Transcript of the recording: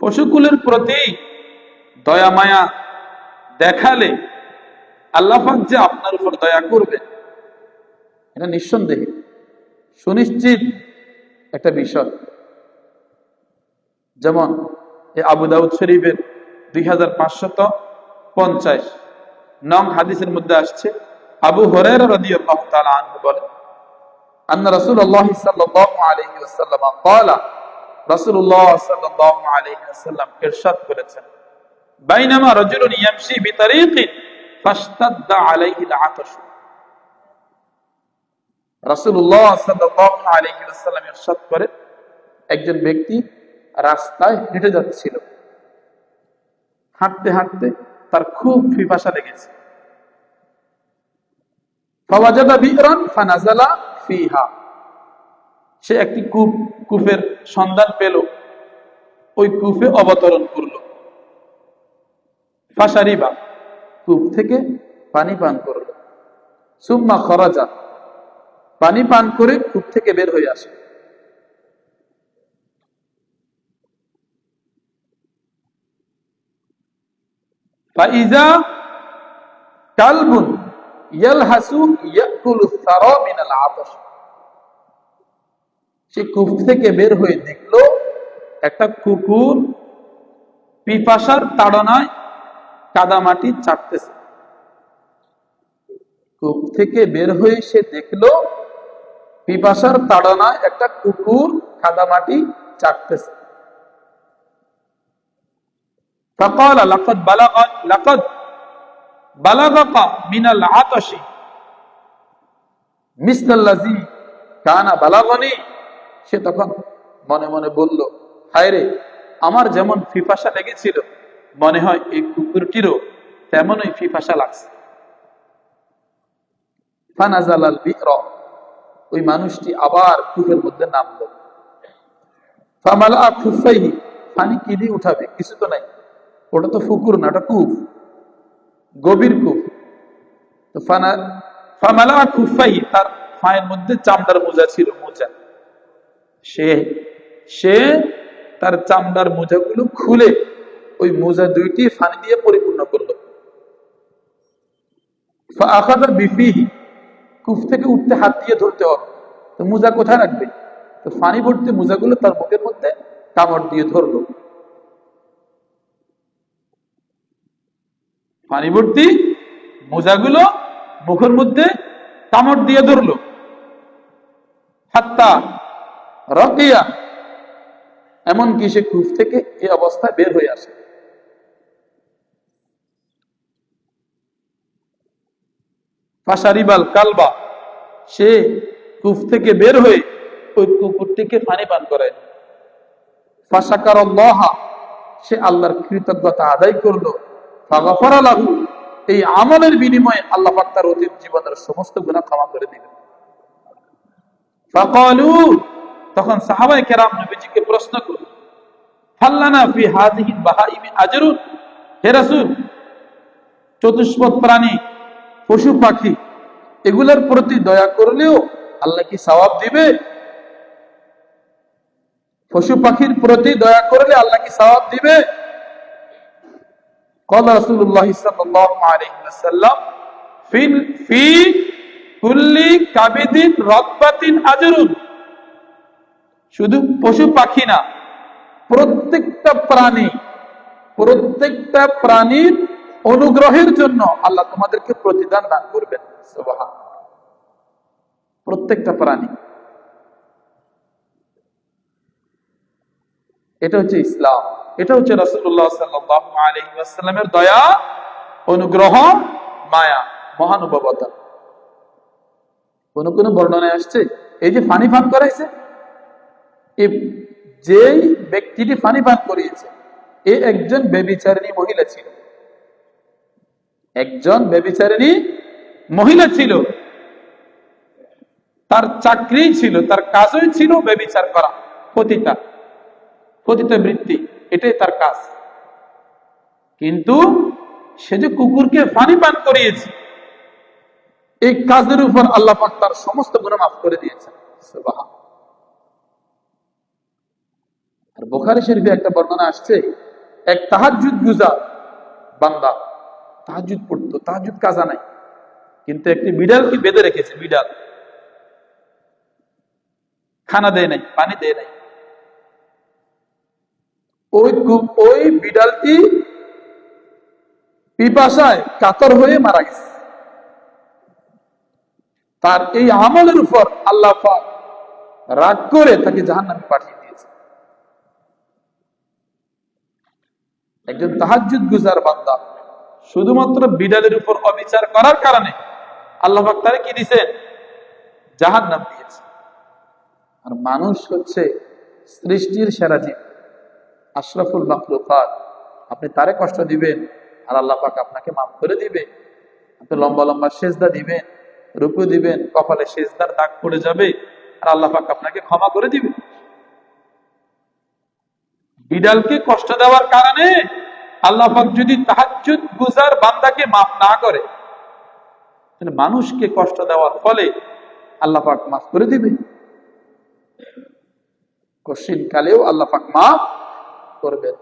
পশুকুলের প্রতি দয়া, মায়া দেখালে আল্লাহাক যে আপনার উপর দয়া করবে, এটা নিঃসন্দেহে। সুনিশ্চিত একটা বিষয়। যেমন আবু দাউদ শরীফের দুই হাজার পাঁচশত পঞ্চাশ নং হাদিসের মধ্যে আসছে, আবু হরের রদি আল্লাহ আন্না রসুল আল্লাহ সাল্লাহ আলহি ওসাল্লাম একজন ব্যক্তি রাস্তায় হেঁটে যাচ্ছিল। হাঁটতে হাঁটতে তার খুব ফিপাসা লেগেছে। ফিহা। সে একটি কূপ, কূপের সন্ধান পেল। ওই কূপে অবতরণ করল। ফাসারিবা কূপ থেকে পানি পান করল। সুম্মা খরাজা পানি পান করে কূপ থেকে বের হয়ে আসে ফাইজা কালবুন ইয়ালহাসু ইয়াকুলু সারা মিনাল আতশ। সে কূপ থেকে বের হয়ে দেখলো একটা কুকুর পিপাসার তাড়নায় কাদামাটি চাটতেছে কূপ থেকে বের হয়ে সে দেখলো পিপাসার তাড়নায় একটা কুকুর কাদামাটি চাটতেছে فقال لقد بلغ لقد بلغك من العطش مثل الذي كان بلغني সে তখন মনে মনে বলল হায় রে আমার যেমন ফিফাসা লেগেছিল, মনে হয় এই কুকুরটিরও তেমনই ফিফাসা লাগছে। ওই মানুষটি আবার কূপের মধ্যে নামলো। ফামালা খুফাইহি উঠাবে, কিছু তো নাই। ওটা তো ফুকুর না, ওটা কূপ গভীর কূপ তো ফানা ফামালা খুফাই তার ফায়ের মধ্যে চামড়ার মোজা ছিল। সে সে তার চামড়ার মোজাগুলো খুলে ওই মোজা দুইটি ফানি দিয়ে পরিপূর্ণ করল। আখাদার বিফিহি, কুফ থেকে উঠতে হাত দিয়ে ধরতে হবে। তো মোজা কোথায় রাখবে? তো ফানি ভর্তি মোজাগুলো তার মুখের মধ্যে কামড় দিয়ে ধরলো। পানি ভর্তি মোজাগুলো মুখের মধ্যে কামড় দিয়ে ধরলো। হাত্তা রকিয়া। এমনকি সে কূপ থেকে এই অবস্থায় বের হয়ে আসে। ফাসারিবাল কালবা। সে কূপ থেকে বের হয়ে ওই কুকুরটিকে পানি পান করায় ফাঁসাকার সে আল্লাহর কৃতজ্ঞতা আদায় করল। ফাগাফারা লাহু এই আমলের বিনিময়ে আল্লাহ পাক তার অতীত জীবনের সমস্ত গুণা ক্ষমা করে দিলেন। ফাকালু তখন সাহাবায়ে কেরাম নবীজিকে প্রশ্ন করল ফাল্লানা ফি হাযিহি বাহাইমি আজরুন হে রাসূল চতুষ্পদ প্রাণী পশু পাখি এগুলোর প্রতি দয়া করলেও আল্লাহ কি সওয়াব দিবে পশু পাখির প্রতি দয়া করলে আল্লাহ কি সওয়াব দিবে قال رسول الله صلى الله عليه وسلم في في كل كبد رطبة أجر শুধু পশু পাখি না, প্রত্যেকটা প্রাণী, প্রত্যেকটা প্রাণীর অনুগ্রহের জন্য আল্লাহ তোমাদেরকে প্রতিদান দান করবেন। প্রত্যেকটা প্রাণী। এটা হচ্ছে ইসলাম। এটা হচ্ছে রসুল্লাহ সাল্লামের দয়া অনুগ্রহ মায়া, মহানুভবতা। কোন কোন বর্ণনায় আসছে, এই যে পানি পান করাইছে যেই ব্যক্তিটি পানি পান করিয়েছে, এ একজন বেবিচারিণী মহিলা ছিল। একজন বেবিচারিণী মহিলা ছিল। তার চাকরি ছিল, তার কাজই ছিল করা, পতিতা, পতিত বৃত্তি, এটাই তার কাজ। কিন্তু সে যে কুকুরকে পানি পান করিয়েছে, এই কাজের উপর আল্লাহ তার সমস্ত গুণ মাফ করে দিয়েছেন। আর বোখারি শরীফে একটা বর্ণনা আসছে, এক তাহাজুদ গুজার বান্দা তাহাজুদ পড়তো তাহাজুদ কাজা নাই, কিন্তু একটি বিড়ালকে বেঁধে রেখেছে, বিড়াল। খানা দেয় নাই, পানি দেয় নাই। ওই ওই বিড়ালটি পিপাসায় কাতর হয়ে মারা গেছে। তার এই আমলের উপর আল্লাহ রাগ করে তাকে জাহান পাঠিয়ে দিয়েছে একজন তাহাজুদ গুজার বান্দা। শুধুমাত্র বিড়ালের উপর অবিচার করার কারণে আল্লাহ তারে কি দিয়েছেন জাহান নাম দিয়েছে। আর মানুষ হচ্ছে সৃষ্টির সেরা জীব। আশরাফুল মাকলুকাত আপনি তারে কষ্ট দিবেন আর আল্লাহ পাক আপনাকে মাফ করে দিবে। আপনি লম্বা লম্বা সেজদা দিবেন, রুকু দিবেন, কপালে সেজদার দাগ পড়ে যাবে আর আল্লাহ পাক আপনাকে ক্ষমা করে দিবে। বিড়ালকে কষ্ট দেওয়ার কারণে আল্লাহ যদি তাহাজুদ গুজার বান্দাকে মাফ না করে, তাহলে মানুষকে কষ্ট দেওয়ার ফলে আল্লাহ পাক মাফ করে দিবে কশিন কালেও আল্লাহ পাক মাফ করবেন।